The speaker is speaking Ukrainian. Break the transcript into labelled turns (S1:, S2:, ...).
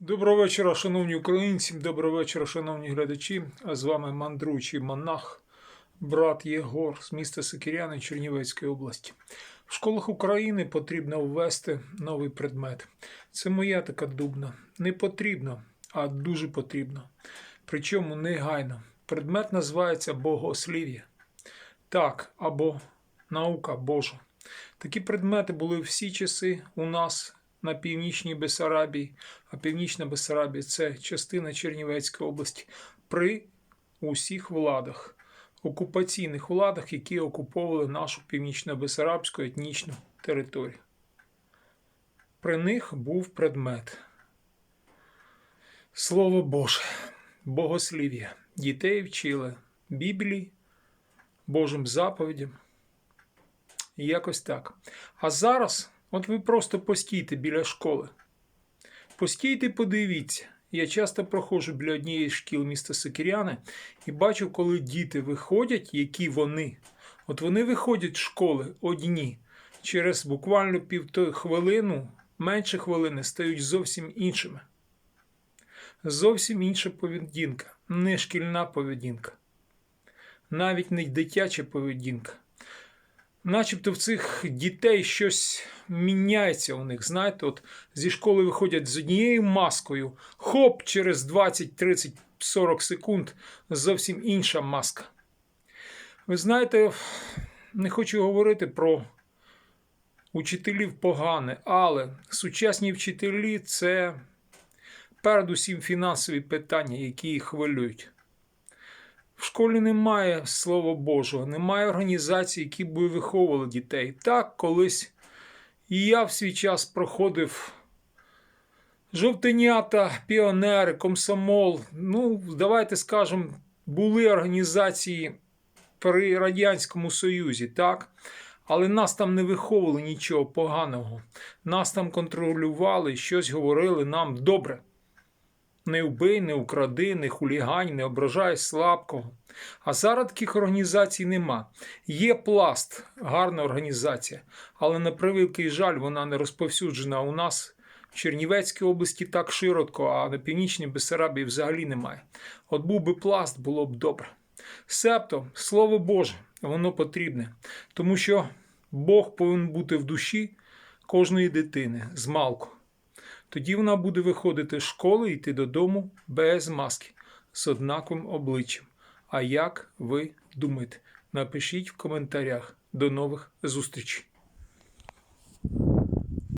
S1: Доброго вечора, шановні українці, доброго вечора, шановні глядачі. А з вами мандруючий монах, брат Єгор з міста Сокиряни Чернівецької області. В школах України потрібно ввести новий предмет. Це моя така дубна. Не потрібно, а дуже потрібно. Причому негайно. Предмет називається Богослів'я. Так, або наука Божа. Такі предмети були всі часи у нас на північній Бесарабії, а північна Бесарабія це частина Чернівецької області при усіх владах, окупаційних владах, які окуповували нашу північно-бесарабську етнічну територію. При них був предмет. Слово Боже, богослів'я. Дітей вчили Біблії, Божим заповідям. І якось так. А зараз, от ви просто постійте біля школи. Постійте, подивіться. Я часто проходжу біля однієї з шкіл міста Сокиряни і бачу, коли діти виходять, які вони. От вони виходять з школи одні. Через буквально півтори хвилину, менше хвилини, стають зовсім іншими. Зовсім інша поведінка, не шкільна поведінка, навіть не дитяча поведінка начебто в цих дітей щось міняється у них. Знаєте, от зі школи виходять з однією маскою, хоп, через 20, 30, 40 секунд зовсім інша маска. Ви знаєте, не хочу говорити про учителів погане, але сучасні вчителі це передусім фінансові питання, які їх хвилюють. В школі немає слова Божого, немає організацій, які б виховували дітей. Так, колись і я в свій час проходив жовтенята, піонери, комсомол. Ну, давайте скажемо, були організації при Радянському Союзі, так? Але нас там не виховували нічого поганого. Нас там контролювали, щось говорили нам добре. Не вбий, не укради, не хулігань, не ображай слабкого. А зараз таких організацій нема. Є пласт, гарна організація, але на превеликий жаль, вона не розповсюджена у нас в Чернівецькій області так широко, а на північній Бессарабії взагалі немає. От був би пласт, було б добре. Себто, слово Боже, воно потрібне, тому що Бог повинен бути в душі кожної дитини з малку. Тоді вона буде виходити з школи і йти додому без маски, з однаковим обличчям. А як ви думаєте? Напишіть в коментарях. До нових зустрічей!